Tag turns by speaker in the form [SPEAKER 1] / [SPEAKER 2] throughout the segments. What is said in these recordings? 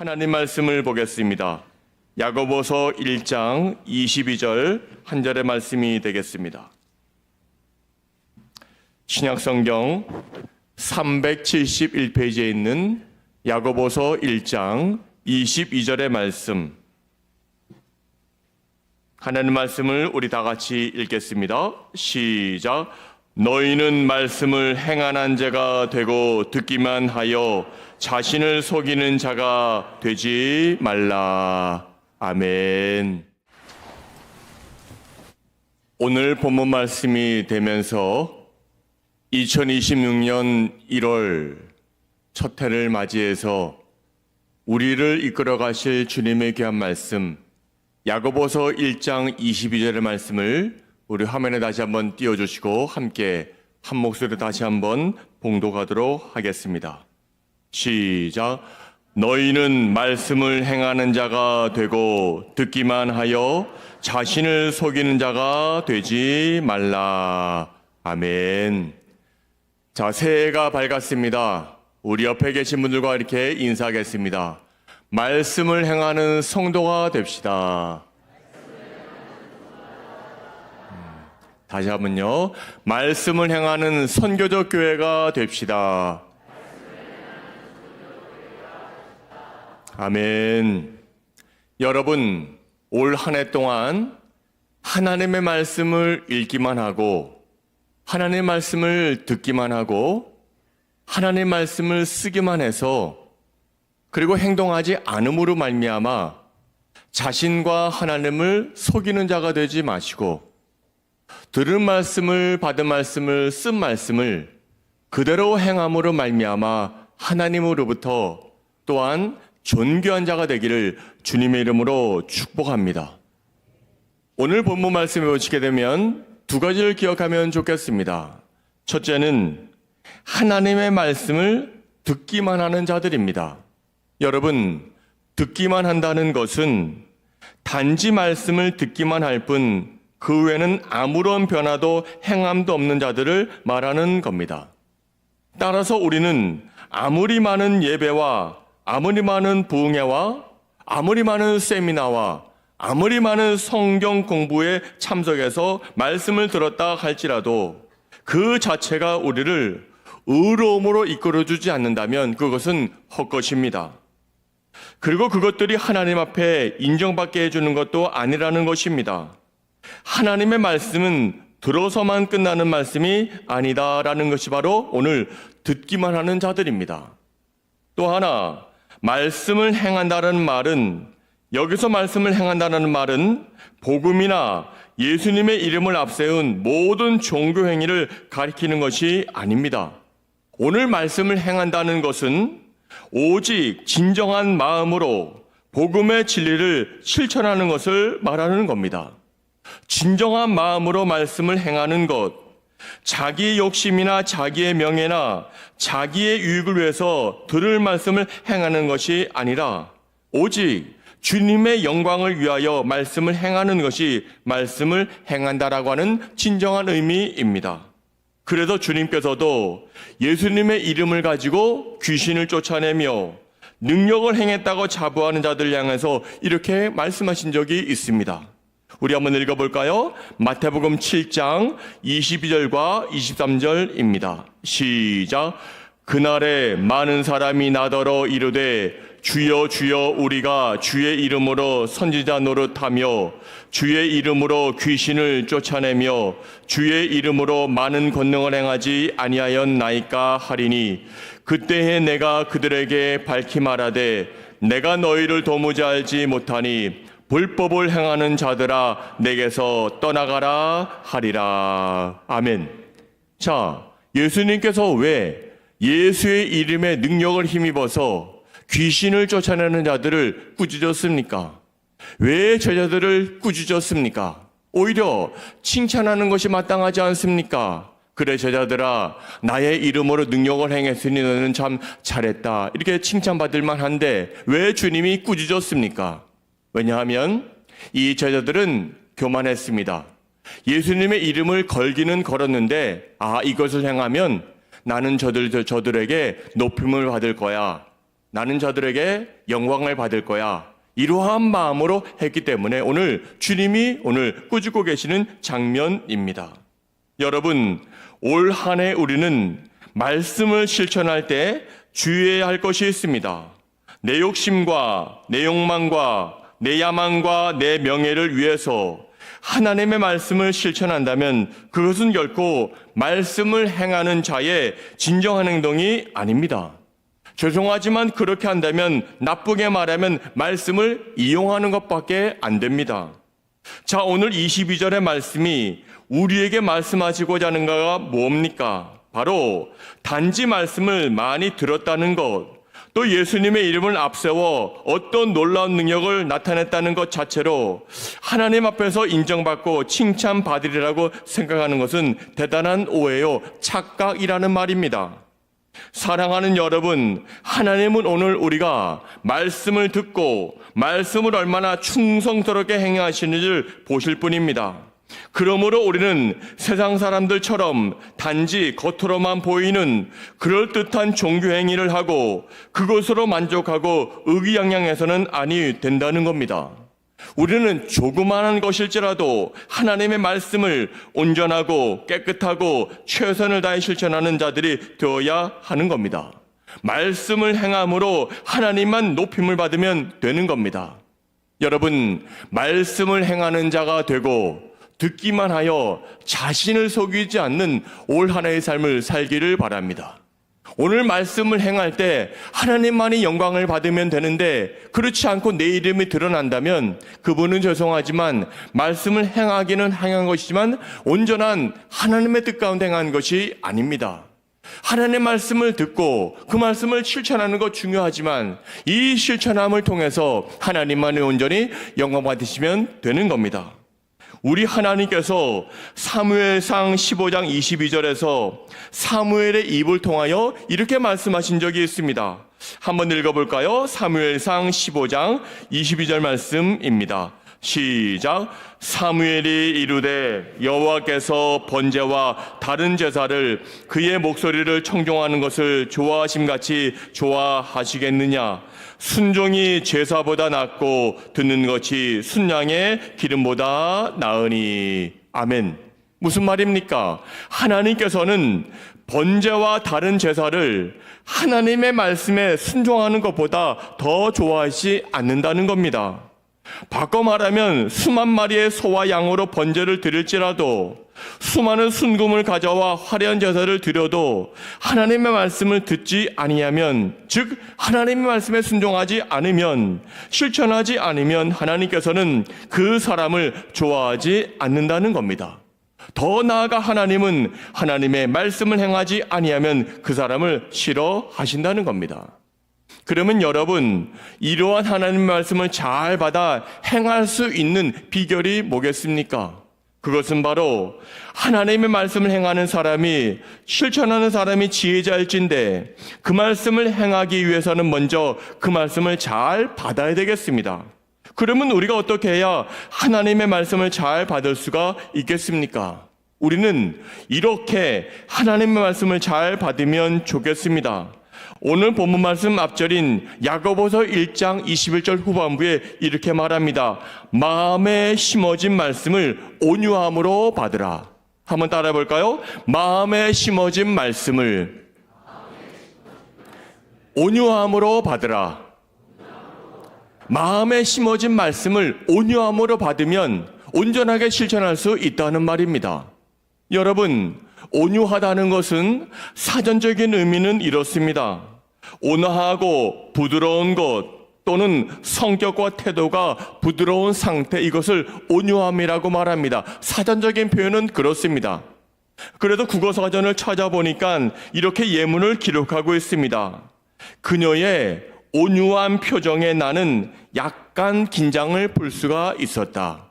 [SPEAKER 1] 하나님 말씀을 보겠습니다. 야고보서 1장 22절 한 절의 말씀이 되겠습니다. 신약 성경 371페이지에 있는 야고보서 1장 22절의 말씀. 하나님 말씀을 우리 다 같이 읽겠습니다. 시작. 너희는 말씀을 행하는 자가 되고 듣기만 하여 자신을 속이는 자가 되지 말라. 아멘. 오늘 본문 말씀이 되면서 2026년 1월 첫 해를 맞이해서 우리를 이끌어 가실 주님의 귀한 말씀 야고보서 1장 22절의 말씀을 우리 화면에 다시 한번 띄워 주시고 함께 한 목소리로 다시 한번 봉독하도록 하겠습니다. 시작. 너희는 말씀을 행하는 자가 되고 듣기만 하여 자신을 속이는 자가 되지 말라. 아멘. 자, 새해가 밝았습니다. 우리 옆에 계신 분들과 이렇게 인사하겠습니다. 말씀을 행하는 성도가 됩시다. 다시 한번요. 말씀을 행하는 선교적 교회가 됩시다. 아멘. 여러분, 올 한 해 동안 하나님의 말씀을 읽기만 하고, 하나님의 말씀을 듣기만 하고, 하나님의 말씀을 쓰기만 해서, 그리고 행동하지 않음으로 말미암아 자신과 하나님을 속이는 자가 되지 마시고, 들은 말씀을, 받은 말씀을, 쓴 말씀을 그대로 행함으로 말미암아 하나님으로부터 또한 존귀한 자가 되기를 주님의 이름으로 축복합니다. 오늘 본문 말씀에 보시게 되면 두 가지를 기억하면 좋겠습니다. 첫째는 하나님의 말씀을 듣기만 하는 자들입니다. 여러분, 듣기만 한다는 것은 단지 말씀을 듣기만 할 뿐 그 외에는 아무런 변화도 행함도 없는 자들을 말하는 겁니다. 따라서 우리는 아무리 많은 예배와 아무리 많은 부흥회와 아무리 많은 세미나와 아무리 많은 성경 공부에 참석해서 말씀을 들었다 할지라도 그 자체가 우리를 의로움으로 이끌어주지 않는다면 그것은 헛것입니다. 그리고 그것들이 하나님 앞에 인정받게 해주는 것도 아니라는 것입니다. 하나님의 말씀은 들어서만 끝나는 말씀이 아니다라는 것이 바로 오늘 듣기만 하는 자들입니다. 또 하나, 말씀을 행한다는 말은 여기서 말씀을 행한다는 말은 복음이나 예수님의 이름을 앞세운 모든 종교 행위를 가리키는 것이 아닙니다. 오늘 말씀을 행한다는 것은 오직 진정한 마음으로 복음의 진리를 실천하는 것을 말하는 겁니다. 진정한 마음으로 말씀을 행하는 것, 자기의 욕심이나 자기의 명예나 자기의 유익을 위해서 들을 말씀을 행하는 것이 아니라 오직 주님의 영광을 위하여 말씀을 행하는 것이 말씀을 행한다라고 하는 진정한 의미입니다. 그래서 주님께서도 예수님의 이름을 가지고 귀신을 쫓아내며 능력을 행했다고 자부하는 자들 향해서 이렇게 말씀하신 적이 있습니다. 우리 한번 읽어볼까요? 마태복음 7장 22절과 23절입니다. 시작. 그날에 많은 사람이 나더러 이르되 주여 주여 우리가 주의 이름으로 선지자 노릇하며 주의 이름으로 귀신을 쫓아내며 주의 이름으로 많은 권능을 행하지 아니하였나이까 하리니 그때에 내가 그들에게 밝히 말하되 내가 너희를 도무지 알지 못하니 불법을 행하는 자들아 내게서 떠나가라 하리라. 아멘. 자, 예수님께서 왜 예수의 이름의 능력을 힘입어서 귀신을 쫓아내는 자들을 꾸짖었습니까? 왜 저자들을 꾸짖었습니까? 오히려 칭찬하는 것이 마땅하지 않습니까? 그래 저자들아 나의 이름으로 능력을 행했으니 너는 참 잘했다 이렇게 칭찬받을 만한데 왜 주님이 꾸짖었습니까? 왜냐하면 이 제자들은 교만했습니다. 예수님의 이름을 걸기는 걸었는데, 아, 이것을 행하면 나는 저들, 저들에게 높임을 받을 거야. 나는 저들에게 영광을 받을 거야. 이러한 마음으로 했기 때문에 오늘 주님이 오늘 꾸짖고 계시는 장면입니다. 여러분, 올 한 해 우리는 말씀을 실천할 때 주의해야 할 것이 있습니다. 내 욕심과 내 욕망과 내 야망과 내 명예를 위해서 하나님의 말씀을 실천한다면 그것은 결코 말씀을 행하는 자의 진정한 행동이 아닙니다. 죄송하지만 그렇게 한다면 나쁘게 말하면 말씀을 이용하는 것밖에 안 됩니다. 자, 오늘 22절의 말씀이 우리에게 말씀하시고자 하는 거가 뭡니까? 바로 단지 말씀을 많이 들었다는 것, 또 예수님의 이름을 앞세워 어떤 놀라운 능력을 나타냈다는 것 자체로 하나님 앞에서 인정받고 칭찬받으리라고 생각하는 것은 대단한 오해요. 착각이라는 말입니다. 사랑하는 여러분, 하나님은 오늘 우리가 말씀을 듣고 말씀을 얼마나 충성스럽게 행하시는지를 보실 뿐입니다. 그러므로 우리는 세상 사람들처럼 단지 겉으로만 보이는 그럴듯한 종교 행위를 하고 그것으로 만족하고 의기양양해서는 아니 된다는 겁니다. 우리는 조그마한 것일지라도 하나님의 말씀을 온전하고 깨끗하고 최선을 다해 실천하는 자들이 되어야 하는 겁니다. 말씀을 행함으로 하나님만 높임을 받으면 되는 겁니다. 여러분, 말씀을 행하는 자가 되고 듣기만 하여 자신을 속이지 않는 올한 해의 삶을 살기를 바랍니다. 오늘 말씀을 행할 때 하나님만이 영광을 받으면 되는데 그렇지 않고 내 이름이 드러난다면 그분은 죄송하지만 말씀을 행하기는 행한 것이지만 온전한 하나님의 뜻 가운데 행한 것이 아닙니다. 하나님의 말씀을 듣고 그 말씀을 실천하는 것 중요하지만 이 실천함을 통해서 하나님만이 온전히 영광 받으시면 되는 겁니다. 우리 하나님께서 사무엘상 15장 22절에서 사무엘의 입을 통하여 이렇게 말씀하신 적이 있습니다. 한번 읽어볼까요? 사무엘상 15장 22절 말씀입니다. 시작. 사무엘이 이르되 여호와께서 번제와 다른 제사를 그의 목소리를 청종하는 것을 좋아하심 같이 좋아하시겠느냐? 순종이 제사보다 낫고 듣는 것이 순양의 기름보다 나으니. 아멘. 무슨 말입니까? 하나님께서는 번제와 다른 제사를 하나님의 말씀에 순종하는 것보다 더 좋아하지 않는다는 겁니다. 바꿔 말하면 수만 마리의 소와 양으로 번제를 드릴지라도 수많은 순금을 가져와 화려한 제사를 드려도 하나님의 말씀을 듣지 아니하면 즉 하나님의 말씀에 순종하지 않으면 실천하지 않으면 하나님께서는 그 사람을 좋아하지 않는다는 겁니다. 더 나아가 하나님은 하나님의 말씀을 행하지 아니하면 그 사람을 싫어하신다는 겁니다. 그러면 여러분, 이러한 하나님 말씀을 잘 받아 행할 수 있는 비결이 뭐겠습니까? 그것은 바로 하나님의 말씀을 행하는 사람이 실천하는 사람이 지혜자일진데 그 말씀을 행하기 위해서는 먼저 그 말씀을 잘 받아야 되겠습니다. 그러면 우리가 어떻게 해야 하나님의 말씀을 잘 받을 수가 있겠습니까? 우리는 이렇게 하나님의 말씀을 잘 받으면 좋겠습니다. 오늘 본문 말씀 앞절인 야고보서 1장 21절 후반부에 이렇게 말합니다. 마음에 심어진 말씀을 온유함으로 받으라. 한번 따라해 볼까요? 마음에 심어진 말씀을 온유함으로 받으라. 마음에 심어진 말씀을 온유함으로 받으면 온전하게 실천할 수 있다는 말입니다. 여러분, 온유하다는 것은 사전적인 의미는 이렇습니다. 온화하고 부드러운 것 또는 성격과 태도가 부드러운 상태 이것을 온유함이라고 말합니다. 사전적인 표현은 그렇습니다. 그래도 국어 사전을 찾아보니까 이렇게 예문을 기록하고 있습니다. 그녀의 온유한 표정에 나는 약간 긴장을 볼 수가 있었다.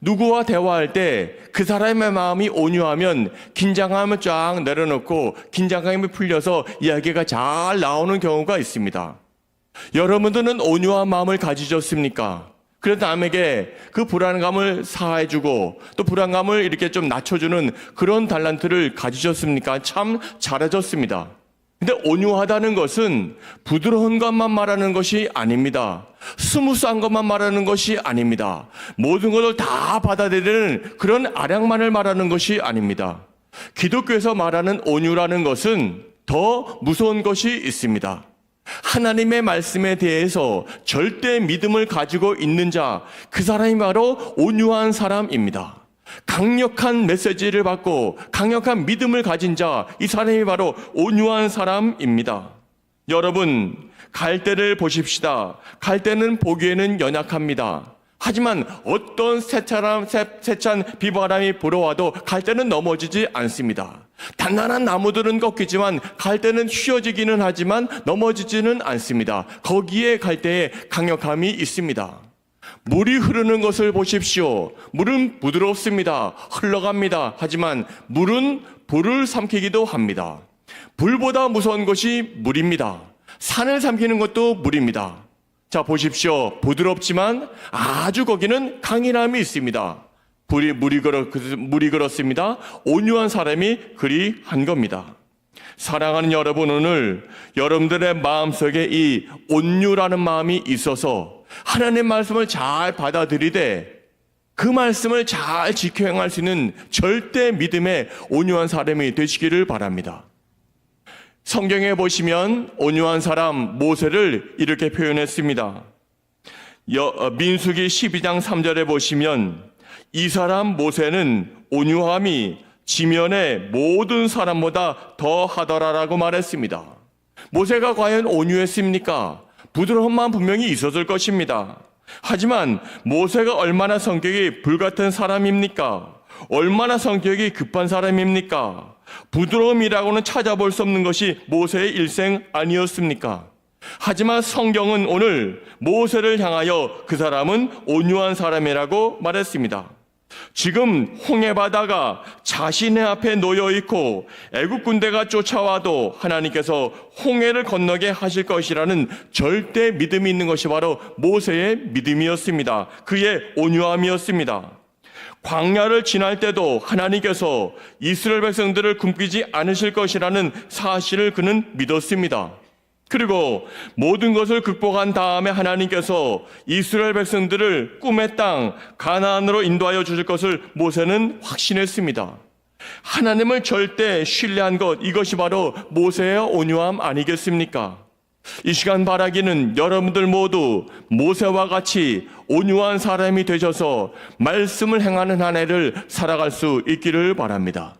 [SPEAKER 1] 누구와 대화할 때 그 사람의 마음이 온유하면 긴장감을 쫙 내려놓고 긴장감이 풀려서 이야기가 잘 나오는 경우가 있습니다. 여러분들은 온유한 마음을 가지셨습니까? 그래서 남에게 그 불안감을 사해주고 또 불안감을 이렇게 좀 낮춰주는 그런 달란트를 가지셨습니까? 참 잘해줬습니다. 근데 온유하다는 것은 부드러운 것만 말하는 것이 아닙니다. 스무스한 것만 말하는 것이 아닙니다. 모든 것을 다 받아들이는 그런 아량만을 말하는 것이 아닙니다. 기독교에서 말하는 온유라는 것은 더 무서운 것이 있습니다. 하나님의 말씀에 대해서 절대 믿음을 가지고 있는 자, 그 사람이 바로 온유한 사람입니다. 강력한 메시지를 받고 강력한 믿음을 가진 자, 이 사람이 바로 온유한 사람입니다. 여러분, 갈대를 보십시다. 갈대는 보기에는 연약합니다. 하지만 어떤 세차람, 세- 세찬 비바람이 불어와도 갈대는 넘어지지 않습니다. 단단한 나무들은 꺾이지만 갈대는 휘어지기는 하지만 넘어지지는 않습니다. 거기에 갈대에 강력함이 있습니다. 물이 흐르는 것을 보십시오. 물은 부드럽습니다. 흘러갑니다. 하지만 물은 불을 삼키기도 합니다. 불보다 무서운 것이 물입니다. 산을 삼키는 것도 물입니다. 자, 보십시오. 부드럽지만 아주 거기는 강인함이 있습니다. 불이, 물이, 그렇, 물이 그렇습니다. 온유한 사람이 그리 한 겁니다. 사랑하는 여러분, 오늘 여러분들의 마음속에 이 온유라는 마음이 있어서 하나님 말씀을 잘 받아들이되 그 말씀을 잘 지켜 행할 수 있는 절대 믿음의 온유한 사람이 되시기를 바랍니다. 성경에 보시면 온유한 사람 모세를 이렇게 표현했습니다. 여- 어, 민수기 12장 3절에 보시면 이 사람 모세는 온유함이 지면의 모든 사람보다 더 하더라라고 말했습니다. 모세가 과연 온유했습니까? 부드러움만 분명히 있었을 것입니다. 하지만 모세가 얼마나 성격이 불같은 사람입니까? 얼마나 성격이 급한 사람입니까? 부드러움이라고는 찾아볼 수 없는 것이 모세의 일생 아니었습니까? 하지만 성경은 오늘 모세를 향하여 그 사람은 온유한 사람이라고 말했습니다. 지금 홍해 바다가 자신의 앞에 놓여 있고 애국 군대가 쫓아와도 하나님께서 홍해를 건너게 하실 것이라는 절대 믿음이 있는 것이 바로 모세의 믿음이었습니다. 그의 온유함이었습니다. 광야를 지날 때도 하나님께서 이스라엘 백성들을 굶기지 않으실 것이라는 사실을 그는 믿었습니다. 그리고 모든 것을 극복한 다음에 하나님께서 이스라엘 백성들을 꿈의 땅 가나안으로 인도하여 주실 것을 모세는 확신했습니다. 하나님을 절대 신뢰한 것 이것이 바로 모세의 온유함 아니겠습니까? 이 시간 바라기는 여러분들 모두 모세와 같이 온유한 사람이 되셔서 말씀을 행하는 한 해를 살아갈 수 있기를 바랍니다.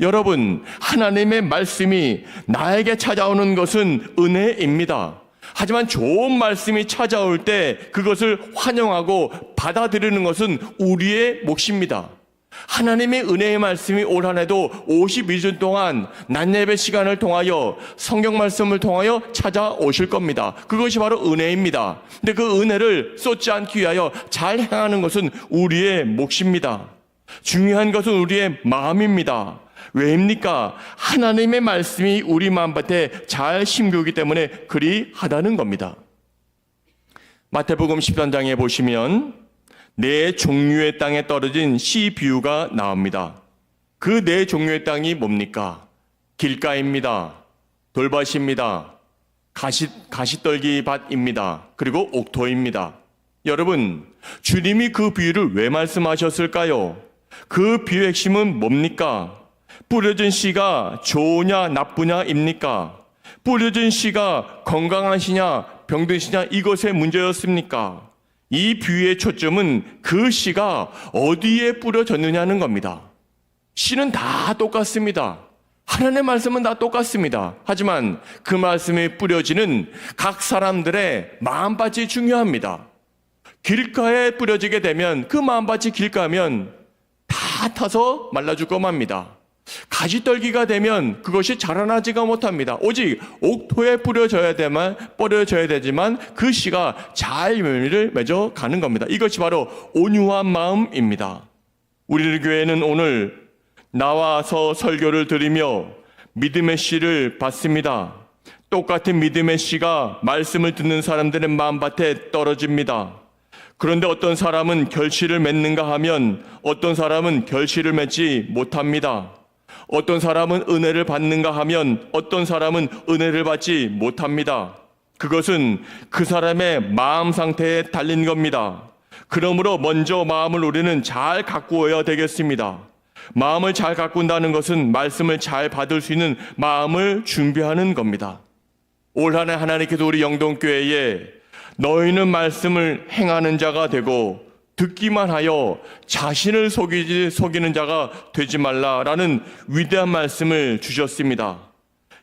[SPEAKER 1] 여러분, 하나님의 말씀이 나에게 찾아오는 것은 은혜입니다. 하지만 좋은 말씀이 찾아올 때 그것을 환영하고 받아들이는 것은 우리의 몫입니다. 하나님의 은혜의 말씀이 올 한 해도 52주 동안 낮예배 시간을 통하여 성경 말씀을 통하여 찾아오실 겁니다. 그것이 바로 은혜입니다. 근데 그 은혜를 쏟지 않기 위하여 잘 행하는 것은 우리의 몫입니다. 중요한 것은 우리의 마음입니다. 왜입니까? 하나님의 말씀이 우리 마음밭에 잘 심겨오기 때문에 그리 하다는 겁니다. 마태복음 13장에 보시면 네 종류의 땅에 떨어진 씨 비유가 나옵니다. 그 네 종류의 땅이 뭡니까? 길가입니다. 돌밭입니다. 가시, 가시떨기 밭입니다. 그리고 옥토입니다. 여러분, 주님이 그 비유를 왜 말씀하셨을까요? 그 비유의 핵심은 뭡니까? 뿌려진 씨가 좋으냐 나쁘냐입니까? 뿌려진 씨가 건강하시냐 병드시냐 이것의 문제였습니까? 이 비유의 초점은 그 씨가 어디에 뿌려졌느냐는 겁니다. 씨는 다 똑같습니다. 하나님의 말씀은 다 똑같습니다. 하지만 그 말씀이 뿌려지는 각 사람들의 마음밭이 중요합니다. 길가에 뿌려지게 되면 그 마음밭이 길가면 다 타서 말라 죽고 맙니다. 가지떨기가 되면 그것이 자라나지가 못합니다. 오직 옥토에 뿌려져야 되만 뿌려져야 되지만 그 씨가 잘 열매를 맺어 가는 겁니다. 이것이 바로 온유한 마음입니다. 우리 교회는 오늘 나와서 설교를 드리며 믿음의 씨를 받습니다. 똑같은 믿음의 씨가 말씀을 듣는 사람들의 마음밭에 떨어집니다. 그런데 어떤 사람은 결실을 맺는가 하면 어떤 사람은 결실을 맺지 못합니다. 어떤 사람은 은혜를 받는가 하면 어떤 사람은 은혜를 받지 못합니다. 그것은 그 사람의 마음 상태에 달린 겁니다. 그러므로 먼저 마음을 우리는 잘 가꾸어야 되겠습니다. 마음을 잘 가꾼다는 것은 말씀을 잘 받을 수 있는 마음을 준비하는 겁니다. 올 한해 하나님께서 우리 영동교회에 너희는 말씀을 행하는 자가 되고 듣기만 하여 자신을 속이지 속이는 자가 되지 말라라는 위대한 말씀을 주셨습니다.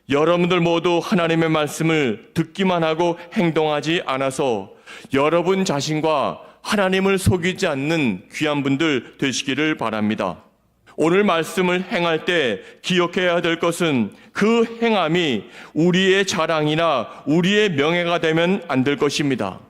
[SPEAKER 1] 여러분들 모두 하나님의 말씀을 듣기만 하고 행동하지 않아서 여러분 자신과 하나님을 속이지 않는 귀한 분들 되시기를 바랍니다. 오늘 말씀을 행할 때 기억해야 될 것은 그 행함이 우리의 자랑이나 우리의 명예가 되면 안 될 것입니다.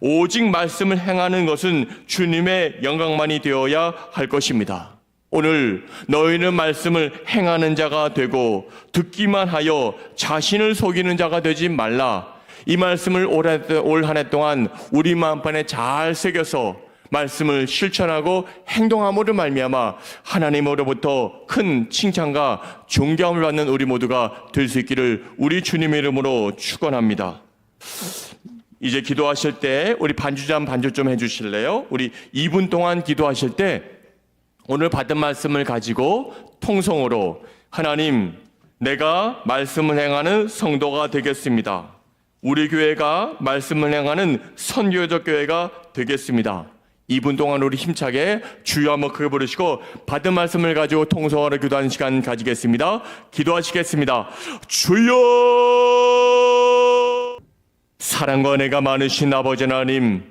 [SPEAKER 1] 오직 말씀을 행하는 것은 주님의 영광만이 되어야 할 것입니다. 오늘 너희는 말씀을 행하는 자가 되고 듣기만 하여 자신을 속이는 자가 되지 말라. 이 말씀을 올 한 해 동안 우리 마음판에 잘 새겨서 말씀을 실천하고 행동함으로 말미암아 하나님으로부터 큰 칭찬과 존경을 받는 우리 모두가 될 수 있기를 우리 주님의 이름으로 축원합니다. 이제 기도하실 때 우리 반주자 반주 좀 해주실래요? 우리 2분 동안 기도하실 때 오늘 받은 말씀을 가지고 통성으로 하나님 내가 말씀을 행하는 성도가 되겠습니다. 우리 교회가 말씀을 행하는 선교적 교회가 되겠습니다. 2분 동안 우리 힘차게 주여 한번 크게 부르시고 받은 말씀을 가지고 통성으로 기도하는 시간 가지겠습니다. 기도하시겠습니다. 주여! 사랑과 은혜가 많으신 아버지 하나님,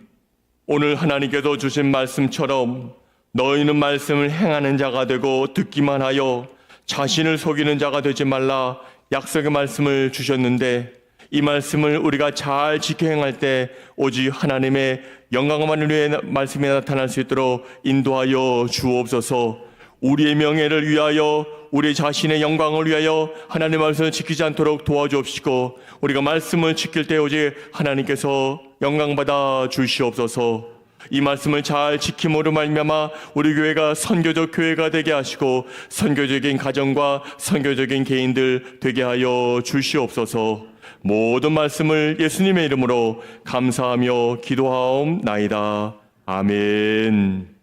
[SPEAKER 1] 오늘 하나님께서 주신 말씀처럼 너희는 말씀을 행하는 자가 되고 듣기만 하여 자신을 속이는 자가 되지 말라 약속의 말씀을 주셨는데 이 말씀을 우리가 잘 지켜 행할 때 오직 하나님의 영광만을 위해 말씀이 나타날 수 있도록 인도하여 주옵소서 우리의 명예를 위하여 우리 자신의 영광을 위하여 하나님 말씀을 지키지 않도록 도와주옵시고 우리가 말씀을 지킬 때 오직 하나님께서 영광 받아 주시옵소서. 이 말씀을 잘 지킴으로 말미암아 우리 교회가 선교적 교회가 되게 하시고 선교적인 가정과 선교적인 개인들 되게 하여 주시옵소서. 모든 말씀을 예수님의 이름으로 감사하며 기도하옵나이다. 아멘.